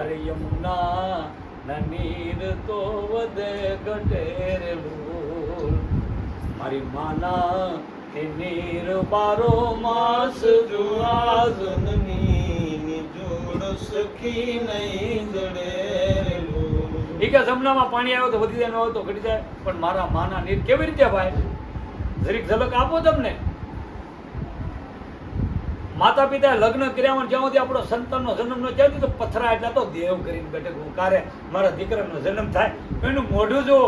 અરે યમુના નીર તો વધે ઘટેરેલું મારી માના એ નીર બારો માસ જુઆ જનની જોડ સખી નહીં જડેલું એ કે જમનામાં પાણી આવ્યો તો વધી જાય, ન હોય તો ઘટી જાય. પણ મારા માના નીર કેવી રીતે ભાઈ? જરીક ઝલક આપો તમને. માતા પિતાએ લગ્ન કર્યા હોય જ્યાં સુધી આપણો સંતાનનો જન્મ ન થયો, તો પથરા એટલા તો દેવ કરીને બેઠે ઉકારે મારા દીકરાનો જન્મ થાય. એનું મોઢું જો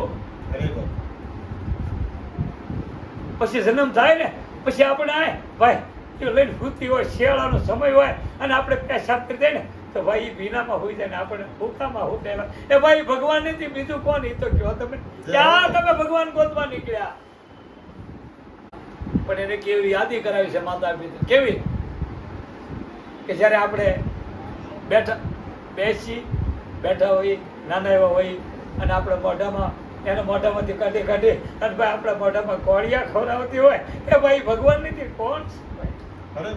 પછી જન્મ થાય ને, પછી આપણે આય, ભાઈ, જો લઈને વૃત્તિ હોય, શિયાળાનો સમય હોય, અને આપણે પેશાબ કરી દે ને, તો ભાઈ ભીનામાં હોઈ જાય ને, આપણે હુકામાં હુકેલા એ ભાઈ, ભગવાન નથી, બીજું કોણ? એ તો કહો તમે. ક્યાં તમે ભગવાન ગોતવા નીકળ્યા? પણ એને કેવી યાદી કરાવી છે માતા પિતા કેવી? કે જ્યારે આપણે બેઠા બેસી બેઠા હોઈ નાના એવા હોઈ અને આપણે મોઢામાં એને મોઢામાંથી કાઢી કાઢી અને ભાઈ આપણા મોઢામાં કોળિયા ખવડાવતી હોય એ ભાઈ ભગવાન નથી કોણ અરે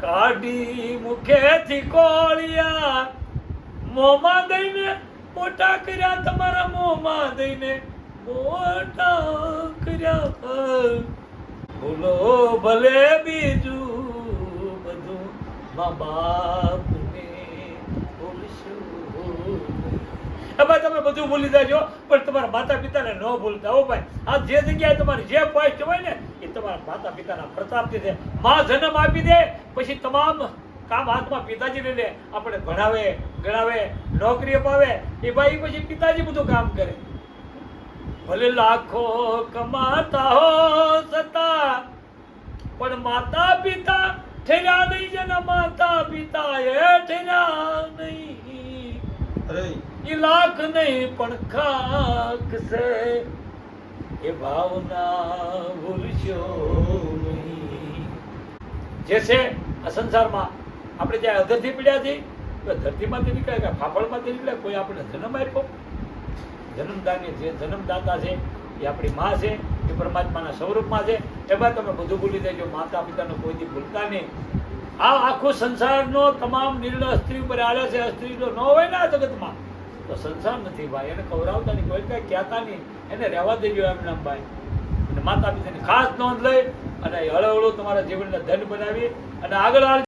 કાઢી મુખેથી કોળિયા મોમાં દઈને મોટા કર્યા તમારા મોંમાં દઈને મોટા કર્યા. ભૂલો ભલે બીજું ભાઈ, તમે બધું ભૂલી જાજો, પણ તમારા માતા પિતાને ન ભૂલતા. હો ભાઈ, આ જે જગ્યાએ તમારી જે પોસ્ટ હોય ને, એ તમારા માતા પિતાના પ્રતાપથી છે માં જન્મ આપી દે, પછી તમામ કામ હાથમાં પિતાજીને લે આપણે ભણાવે, ગણાવે, નોકરી અપાવે, એ ભાઈ પછી પિતાજી બધું કામ કરે. ભલે લાખો કમાતા હો સતા પણ માતા પિતા ઠેર્યા નહીં જેના માતા પિતા એ ઠેર્યા નહીં. અરે. એ લાખ નહીં પણ ખાક છે. એ ભાવના ભૂલશો નહીં. જે છે આ સંસારમાં આપણે જ્યાં અધરથી પીડ્યા છીએ ધરતીમાંથી નીકળ્યા કે ફાફળમાંથી નીકળ્યા કોઈ આપણે જન્મ આપ્યો? જન્મદાની જે જન્મદાતા છે એ આપણી માં છે એ પરમાત્માના સ્વરૂપમાં છે. એમાં તમે બધું ભૂલી દેજો માતા પિતાનો કોઈથી ભૂલતા નહીં. આ આખો સંસારનો તમામ નિર્ણય સ્ત્રી ઉપર આલે છે. સ્ત્રી જો ન હોય ને આ જગતમાં. તો સંસાર નથી ભાઈ. એને કવરાવતા નહીં કોઈ કાંઈ કહેતા નહીં. એને રહેવા દેજો એમના ભાઈ. અને માતા પિતાની ખાસ નોંધ લઈ અને હળવળું તમારા જીવનને ધન બનાવી અને આગળ